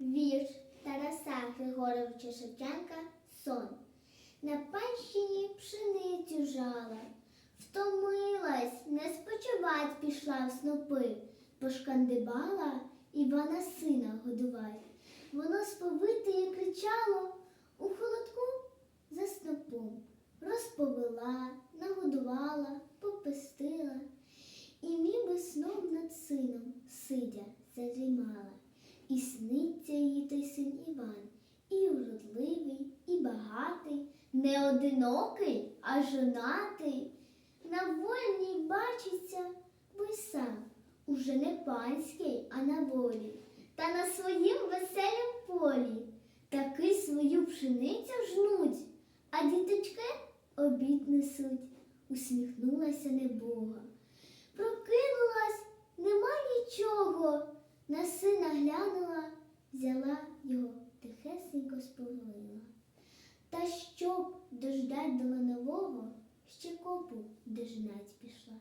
Вірш Тараса Григоровича Шевченка Сон. На панщині пшеницю жала, втомилась, не спочивать пішла в снопи, пошкандибала Івана сина годувать. Воно сповите кричало у холодку за снопом. Розповела, нагодувала, попестила, і ніби сном над сином, сидя, задрімала. І сниться їй той син Іван, і вродливий, і багатий, не одинокий, а жонатий. На вольній бачиться, бо й сам уже не панський, а на волі, та на своїм веселім полі таки свою пшеницю жнуть, а діточки обід несуть. Усміхнулася небога. Прокинулась, нема нічого. На сина глянула, його, тихесенько сповалила. Та щоб дождать до ланового, ще копу дожинать пішла.